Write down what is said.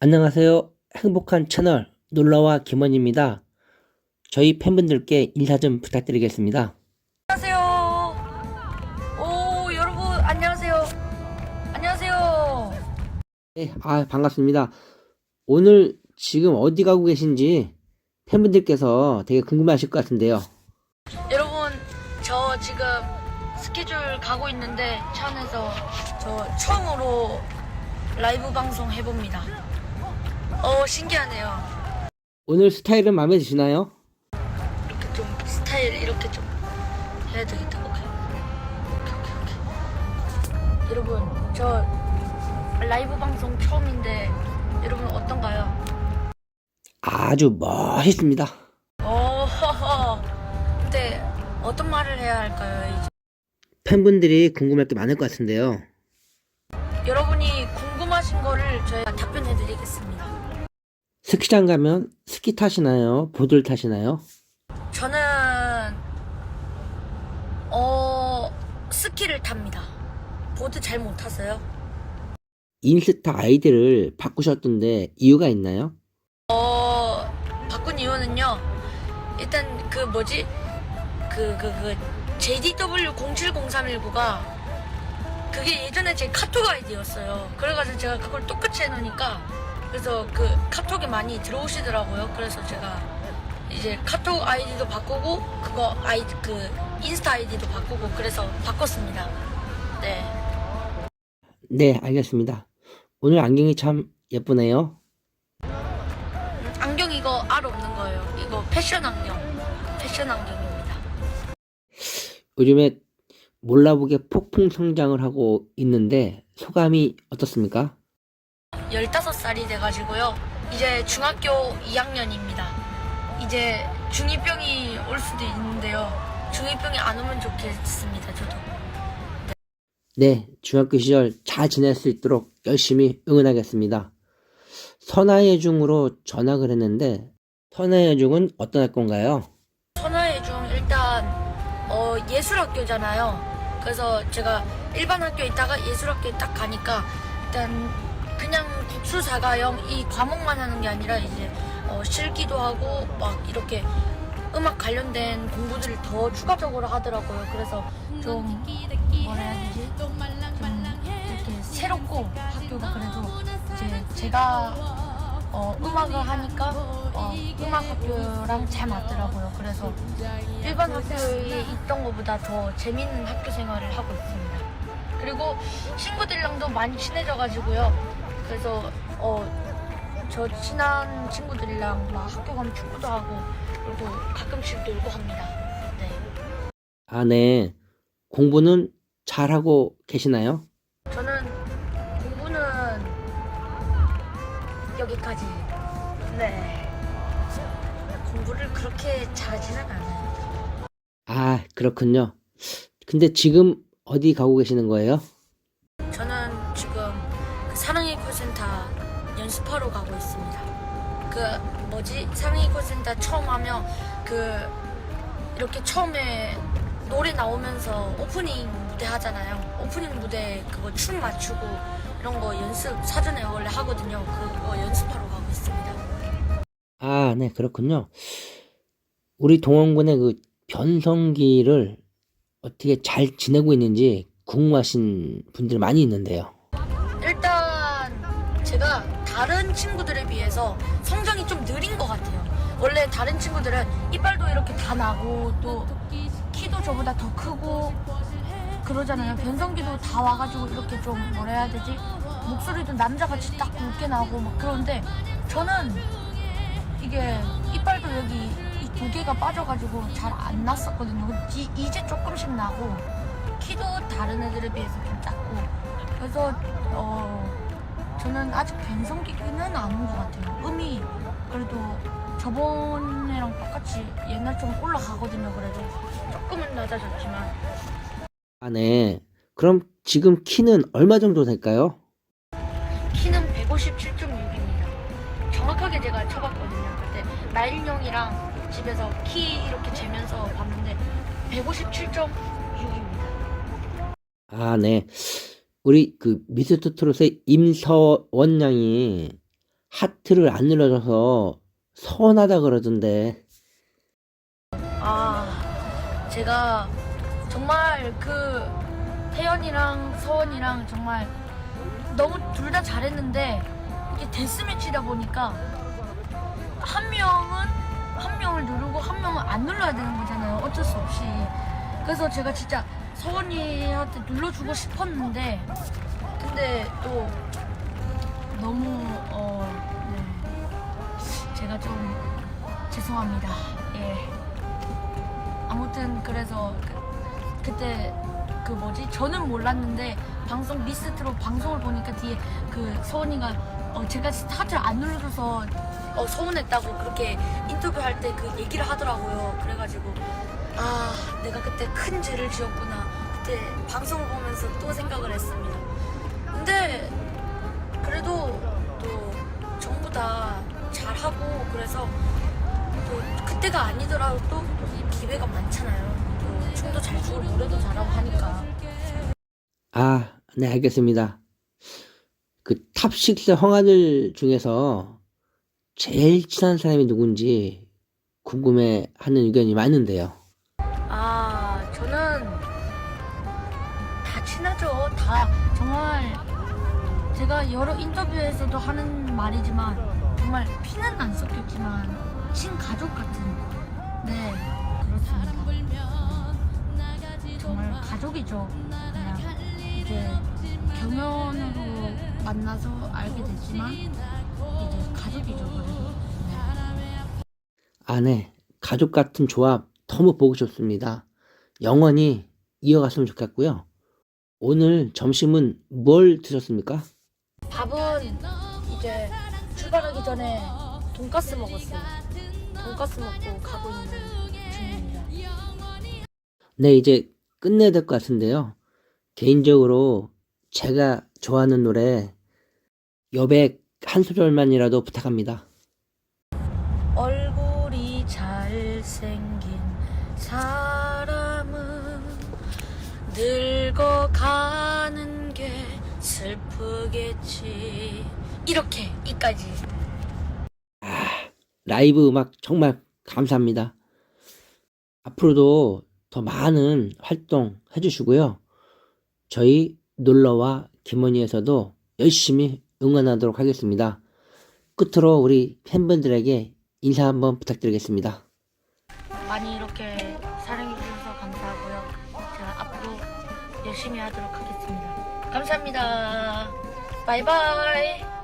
안녕하세요. 행복한 채널 놀러와 김원입니다. 저희 팬분들께 인사 좀 부탁드리겠습니다. 안녕하세요. 오, 여러분, 안녕하세요. 안녕하세요. 네, 아, 반갑습니다. 오늘 지금 어디 가고 계신지 팬분들께서 되게 궁금하실 것 같은데요. 여러분, 저 지금 스케줄 가고 있는데 차 안에서 저 처음으로 라이브 방송 해봅니다. 어, 신기하네요. 오늘 스타일은 마음에 드시나요? 이렇게 좀 스타일 이렇게 좀 해야 되겠다. 오케이. 오케이, 오케이, 오케이. 여러분, 저 라이브 방송 처음인데 여러분 어떤가요? 아주 멋있습니다. 오, 근데 어떤 말을 해야 할까요? 이제 팬분들이 궁금할 게 많을 것 같은데요. 거를 저희가 답변해 드리겠습니다. 스키장 가면 스키 타시나요? 보드를 타시나요? 저는 어 스키를 탑니다. 보드 잘 못 타서요. 인스타 아이디를 바꾸셨던데 이유가 있나요? 어 바꾼 이유는요. 일단 그 뭐지 그 그 그 JDW 070319가 그게 예전에 제 카톡 아이디였어요. 그래가지고 제가 그걸 똑같이 해놓으니까 그래서 그 카톡에 많이 들어오시더라고요. 그래서 제가 이제 카톡 아이디도 바꾸고 그거 아이 그 인스타 아이디도 바꾸고 그래서 바꿨습니다. 네. 네, 알겠습니다. 오늘 안경이 참 예쁘네요. 음, 안경 이거 알 없는 거예요. 이거 패션 안경. 패션 안경입니다. 요즘에 몰라보게 폭풍 성장을 하고 있는데 소감이 어떻습니까? 15살이 돼가지고요. 이제 중학교 2학년입니다. 이제 중2병이 올 수도 있는데요. 중2병이 안 오면 좋겠습니다, 저도. 네, 중학교 시절 잘 지낼 수 있도록 열심히 응원하겠습니다. 선화예중으로 전학을 했는데 선화예중은 어떤 학교인가요? 선화의 중 일단 어, 예술학교잖아요. 그래서 제가 일반 학교에 있다가 예술학교에 딱 가니까 일단 그냥 국수 사가형 이 과목만 하는 게 아니라 이제 어, 실기도 하고 막 이렇게 음악 관련된 공부들을 더 추가적으로 하더라고요. 그래서 좀 뭐라 해야 되지? 좀 이렇게 새롭고 학교가 그래도 이제 제가 어, 음악을 하니까 어, 음악 학교랑 잘 맞더라고요. 그래서 일반 학교에 있던 것보다 더 재밌는 학교 생활을 하고 있습니다. 그리고 친구들이랑도 많이 친해져가지고요. 그래서 어, 저 친한 친구들이랑 막 학교 가면 축구도 하고 그리고 가끔씩 놀고 합니다. 네. 아, 네. 공부는 잘하고 계시나요? 여기까지. 네. 공부를 그렇게 잘하지는 않아요. 아, 그렇군요. 근데 지금 어디 가고 계시는 거예요? 저는 지금 그 사랑의 콜센터 연습하러 가고 있습니다. 그 뭐지 사랑의 콜센터 처음 하면 그 이렇게 처음에 노래 나오면서 오프닝 무대 하잖아요. 오프닝 무대 그거 춤 맞추고 이런 거 연습 사전에 원래 하거든요. 그거 연습하러 가고 있습니다. 아, 네, 그렇군요. 우리 동원군의 그 변성기를 어떻게 잘 지내고 있는지 궁금하신 분들 많이 있는데요. 일단 제가 다른 친구들에 비해서 성장이 좀 느린 것 같아요. 원래 다른 친구들은 이빨도 이렇게 다 나고 또 키도 저보다 더 크고 그러잖아요. 변성기도 다 와가지고 이렇게 좀 뭐라 해야 되지? 목소리도 남자같이 딱 굵게 나고 막 그런데 저는 이게 이빨도 여기 이 두 개가 빠져가지고 잘 안 났었거든요. 이- 이제 조금씩 나고 키도 다른 애들에 비해서 좀 작고 그래서 어 저는 아직 변성기는 아닌 것 같아요. 음이 그래도 저번에랑 똑같이 옛날처럼 올라가거든요. 그래도 조금은 낮아졌지만 아, 네. 그럼 지금 키는 얼마 정도 될까요? 키는 157.6입니다. 정확하게 제가 쳐봤거든요. 그때 나일령이랑 집에서 키 이렇게 재면서 봤는데 157.6입니다. 아, 네. 우리 그 미스터 트롯의 임서원 양이 하트를 안 눌러줘서 서운하다 그러던데. 아, 제가 정말 그 태연이랑 서원이랑 정말 너무 둘 다 잘했는데 이게 데스매치다 보니까 한 명은 한 명을 누르고 한 명은 안 눌러야 되는 거잖아요. 어쩔 수 없이. 그래서 제가 진짜 서원이한테 눌러주고 싶었는데 근데 또 너무 어 네. 제가 좀 죄송합니다. 예. 아무튼 그래서 그, 그때 그 뭐지? 저는 몰랐는데 방송 리스트로 방송을 보니까 뒤에 그 서원이가 어 제가 스타트를 안 눌러줘서 어 서운했다고 그렇게 인터뷰할 때 그 얘기를 하더라고요. 그래가지고 아 내가 그때 큰 죄를 지었구나. 그때 방송을 보면서 또 생각을 했습니다. 근데 그래도 또 전부 다 잘하고 그래서 또 그때가 아니더라도 또 잘 노래도 잘하고 하니까. 아, 네, 알겠습니다. 그 탑6 형아들 중에서 제일 친한 사람이 누군지 궁금해 하는 의견이 많은데요. 아 저는 다 친하죠. 다 정말 제가 여러 인터뷰에서도 하는 말이지만 정말 피는 안 섞였지만 친가족 같은 네 그렇습니다. 가족이죠. 그냥 이제 경연으로 만나서 알게 됐지만 이제 가족이죠. 그래도. 네. 아, 네. 가족 같은 조합 너무 보고 싶습니다. 영원히 이어갔으면 좋겠고요. 오늘 점심은 뭘 드셨습니까? 밥은 이제 출발하기 전에 돈가스 먹었어요. 돈가스 먹고 가고 있는 중입니다. 네, 이제 끝내야 될 것 같은데요. 개인적으로 제가 좋아하는 노래 여백 한 소절만이라도 부탁합니다. 얼굴이 잘생긴 사람은 늙어가는 게 슬프겠지. 이렇게 이까지. 라이브 음악 정말 감사합니다. 앞으로도 더 많은 활동 해주시고요. 저희 놀러와 김원희에서도 열심히 응원하도록 하겠습니다. 끝으로 우리 팬분들에게 인사 한번 부탁드리겠습니다. 많이 이렇게 사랑해 주셔서 감사하고요. 제가 앞으로 열심히 하도록 하겠습니다. 감사합니다. 바이바이.